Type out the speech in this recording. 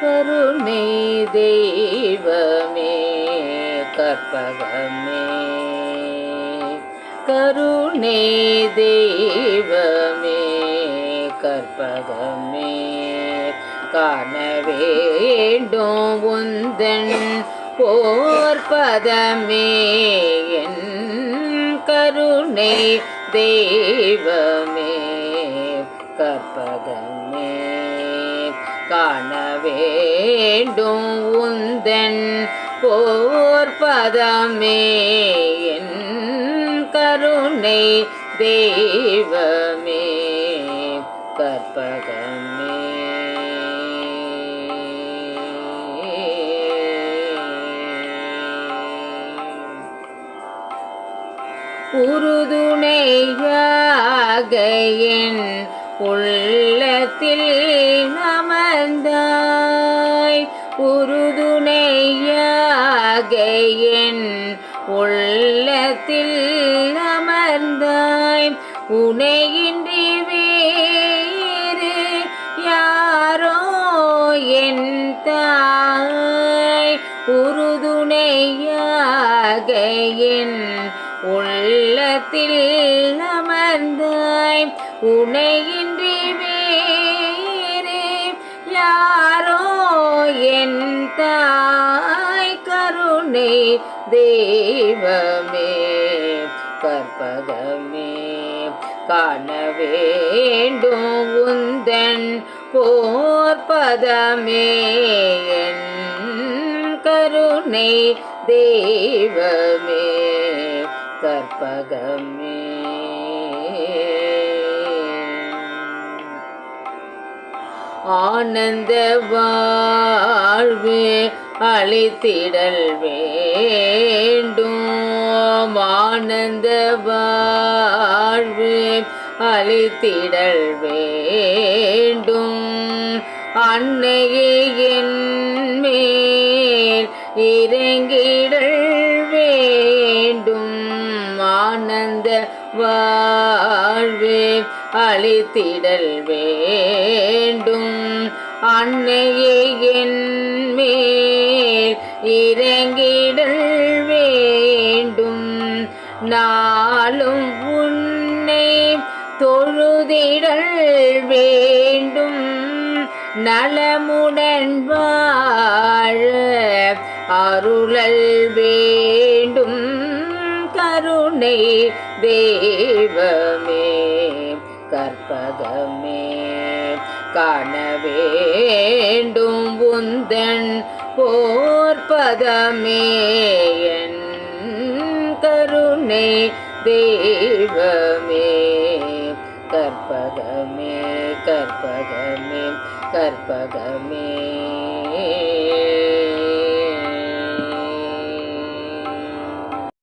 கருணை தெய்வமே கற்பகமே. கருணை தெய்வமே கற்பகமே. காண வேண்டும் உந்தன் போர்பதமே என் கருணை தெய்வமே கற்பகமே. காண வேண்டும் உந்தன் போர்பதமே என் கருணை தெய்வமே கற்பகமே. உறுதுணையாக என் உள்ளத்தில் அமர்ந்தாய் உறுதுணையாக என் உள்ளத்தில் அமர்ந்தாய் உனையின்றி வேறு யாரோ என் தாய். உறுதுணையாக என் உள்ளத்தில் அமர்ந்தாய் உனையின் வேறு யாரோ என் தாய் கருணை தெய்வமே கற்பகமே காண வேண்டும் உந்தன் போர்பதமே என் கருணை தெய்வமே கற்பகமே. ஆனந்த வாழ்வே அழித்திடல் வேண்டும். ஆனந்த வாழ்வே அழித்திடல் வேண்டும். அன்னையே என் மேல் இறங்கிடல் வேண்டும். ஆனந்த வாழ்வே அழித்திடல் வேண்டும். அன்னையே என் மேல் இறங்கிடல் வேண்டும். நாளும் உன்னை தொழுதிடல் வேண்டும். நலமுடன் வாழ அருளல் வேண்டும். கருணை தெய்வமே கற்பகமே. காண வேண்டும் உந்தன் போர்பதமே என் கருணை. தெய்வமே கற்பகமே கற்பகமே கற்பகமே.